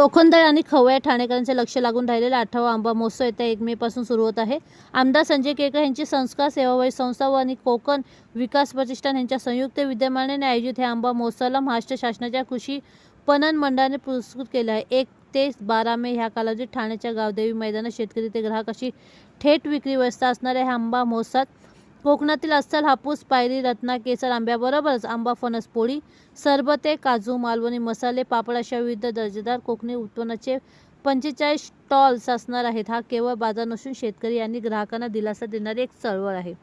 चोखंदळ आणि खवया ठाणेकरांचे लक्ष लागून राहिलेला आठवा आंबा महोत्सव येत्या एक मे पासून सुरू होत आहे. आमदार संजय केळकर यांची संस्कार सेवाभावी संस्था व आणि कोकण विकास प्रतिष्ठान यांच्या संयुक्त विद्यमानाने आयोजित हे आंबा महोत्सवाला महाराष्ट्र शासनाच्या कृषी पणन मंडळाने पुरस्कृत केले आहे. एक ते बारा मे ह्या कालावधीत ठाण्याच्या गावदेवी मैदानात शेतकरी ते ग्राहक अशी थेट विक्री व्यवस्था असणाऱ्या ह्या आंबा महोत्सवात कोकणातील अस्सल हापूस पायरी रत्ना केसर आंब्याबरोबरच आंबा फणस पोळी सरबते काजू मालवणी मसाले पापड अशा विविध दर्जेदार कोकणी उत्पन्नाचे पंचेचाळीस स्टॉल्स असणार आहेत. हा केवळ बाजार नसून शेतकरी आणि ग्राहकांना दिलासा देणारी एक चळवळ आहे.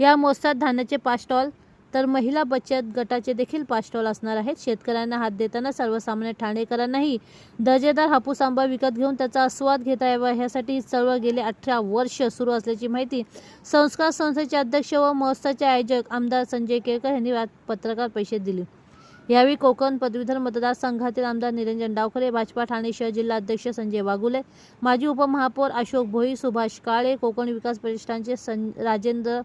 या महोत्सवात धान्याचे पाच स्टॉल तर महिला बचत गटाचे देखील पाच स्टॉल असणार आहेत. शेतकऱ्यांना हात देताना सर्वसामान्य ठाणेकरांनाही दर्जेदार हापूस आंबा विकत घेऊन त्याचा आस्वाद घेता यावा. ह्यासाठी ही चळवळ गेले अठरा वर्ष सुरू असल्याची माहिती संस्कार संस्थेचे अध्यक्ष व महोत्सवाचे आयोजक आमदार संजय केळकर यांनी पत्रकार परिषदेत दिली. यावेळी कोकण पदवीधर मतदारसंघातील आमदार निरंजन डावखरे भाजपा ठाणे शहर जिल्हा अध्यक्ष संजय वागुले माजी उपमहापौर अशोक भोई सुभाष काळे कोकण विकास प्रतिष्ठानचे सं राजेंद्र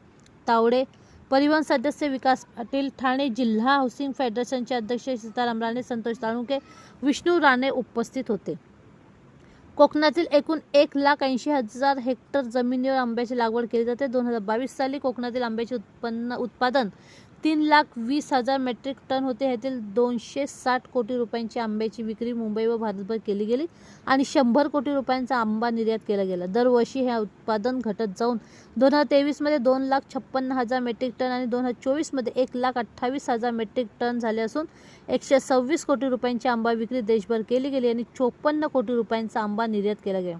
तावडे परिवहन सदस्य विकास पाटील ठाणे जिल्हा हाऊसिंग फेडरेशनचे अध्यक्ष सीताराम राणे संतोष ताळुंके विष्णू राणे उपस्थित होते. कोकणातील एकूण एक लाख ऐंशी हजार हेक्टर जमिनीवर आंब्याची लागवड केली जाते. दोन हजार बावीस साली कोकणातील आंब्याचे उत्पन्न उत्पादन तीन लाख वीस हजार मेट्रिक टन होते. ह्यातील दोनशे साठ कोटी रुपयांची आंब्याची विक्री मुंबई व भारतभर केली गेली आणि शंभर कोटी रुपयांचा आंबा निर्यात केला गेला. दरवर्षी हे उत्पादन घटत जाऊन दोन हजार तेवीसमध्ये दोन लाख छप्पन्न हजार मेट्रिक टन आणि दोन हजार चोवीसमध्ये एक लाख अठ्ठावीस हजार मेट्रिक टन झाले असून एकशे सव्वीस कोटी रुपयांची आंबा विक्री देशभर केली गेली आणि चोपन्न कोटी रुपयांचा आंबा निर्यात केला गेला.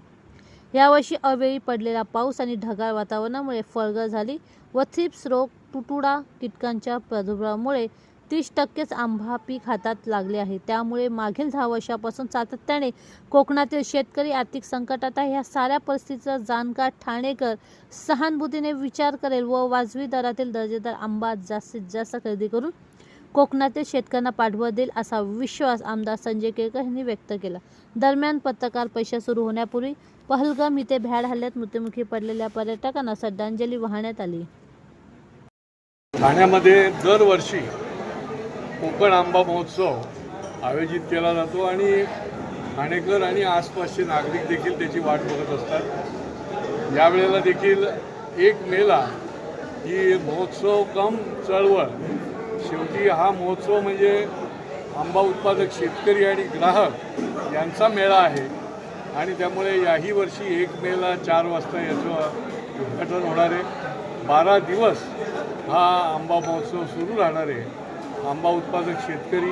यावर्षी अवेळी पडलेला पाऊस आणि ढगाळ वातावरणामुळे फळगळ झाली व थ्रिप्स रोग तुटुडा कीटकांच्या प्रादुर्भावामुळे तीस टक्केच आंबा पीक हातात लागले आहे. त्यामुळे मागील दहा वर्षापासून सातत्याने कोकणातील शेतकरी आर्थिक संकटात आहे. ह्या साऱ्या परिस्थितीचा जाणकार ठाणेकर सहानुभूतीने विचार करेल व वाजवी दरातील दर्जेदार आंबा जास्तीत जास्त खरेदी करून कोकणातील शेतकऱ्यांना पाठबळ देईल असा विश्वास आमदार संजय केळकर यांनी व्यक्त केला. दरम्यान पत्रकार परिषद सुरू होण्यापूर्वी पहलगाम इथे भ्याड हल्ल्यात मृत्युमुखी पडलेल्या पर्यटकांना श्रद्धांजली वाहण्यात आली. ठाण्यामध्ये दरवर्षी कोकण आंबा महोत्सव आयोजित केला जातो आणि ठाणेकर आणि आसपासचे नागरिक देखील त्याची वाट बघत असतात. यावेळेला देखील एक मेला ही महोत्सव कम चळवळ शेवटी हा महोत्सव म्हणजे आंबा उत्पादक शेतकरी आणि ग्राहक यांचा मेळा आहे. आणि त्यामुळे याही वर्षी एक मेला चार वाजता याचं उद्घाटन होणार आहे. बारा दिवस हा आंबा महोत्सव सुरू राहणार आहे. आंबा उत्पादक शेतकरी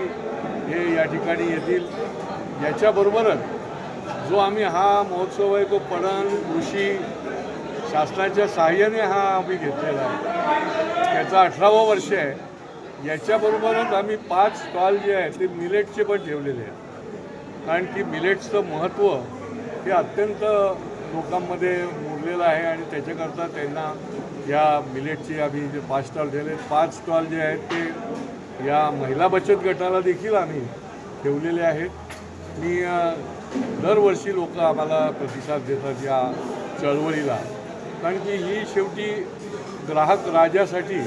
हे या ठिकाणी येतील. याच्याबरोबरच जो आम्ही हा महोत्सव आहे तो पणन कृषी शासनाच्या सहाय्याने हा आम्ही घेतलेला आहे. त्याचा अठरावं वर्ष आहे. याच्याबरोबरच आम्ही पाच स्टॉल जे आहेत ते मिलेटचे पण ठेवलेले आहेत. कारण की मिलेट्सचं महत्त्व हे अत्यंत लोकांमध्ये मुरलेलं आहे आणि त्याच्याकरता त्यांना या मिलेटचे आम्ही जे पाच स्टॉल ठेवले पाच स्टॉल जे आहेत ते या महिला बचत गटाला देखील आम्ही ठेवलेले आहेत. मी दरवर्षी लोक आम्हाला प्रतिसाद देतात या चळवळीला. कारण की ही शेवटी ग्राहक राजासाठी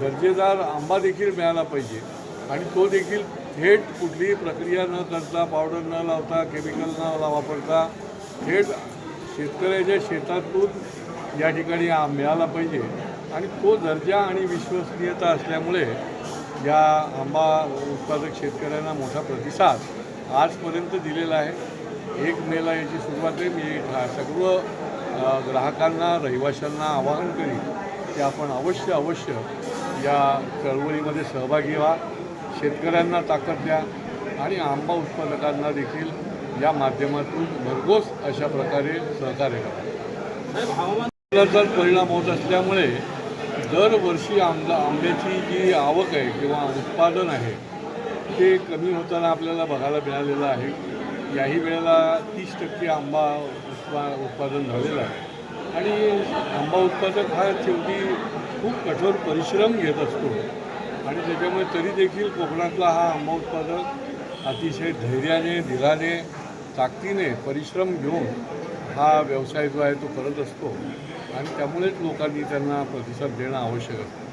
दर्जेदार आंबा देखील मिळाला पाहिजे. आणि तो देखील थेट कुठलीही प्रक्रिया न करता पावडर न लावता केमिकल न ला वापरता थेट शेतकऱ्याच्या शेतातून या ठिकाणी मिळाला पाहिजे. आणि तो दर्जा आणि विश्वसनीयता असल्यामुळे या आंबा उत्पादक शेतकऱ्यांना मोठा प्रतिसाद आजपर्यंत दिलेला आहे. एक मेला याची सुरुवात आहे. मी ठा- सर्व ग्राहकांना रहिवाशांना आवाहन करीन की आपण अवश्य अवश्य या चळवळीमध्ये सहभागी व्हा. शेतकऱ्यांना ताकद द्या आणि आंबा उत्पादकांना देखील या माध्यमातून भरघोस अशा प्रकारे सहकार्य करा. परिणाम होत असल्यामुळे दरवर्षी आंबा आंब्याची जी आवक आहे किंवा उत्पादन आहे ते कमी होताना आपल्याला बघायला मिळालेलं आहे. याही वेळेला तीस टक्के आंबा उत्पा उत्पादन झालेलं आहे. आणि आंबा उत्पादक हा शेवटी खूप कठोर परिश्रम घेत असतो. आणि त्याच्यामुळे तरी देखील कोकणातला हा आंबा उत्पादक अतिशय धैर्याने दिलाने ताकदीने परिश्रम घेऊन हा व्यवसाय जो आहे तो करत असतो. आणि त्यामुळेच लोकांनी त्यांना प्रतिसाद देणं आवश्यक असतं.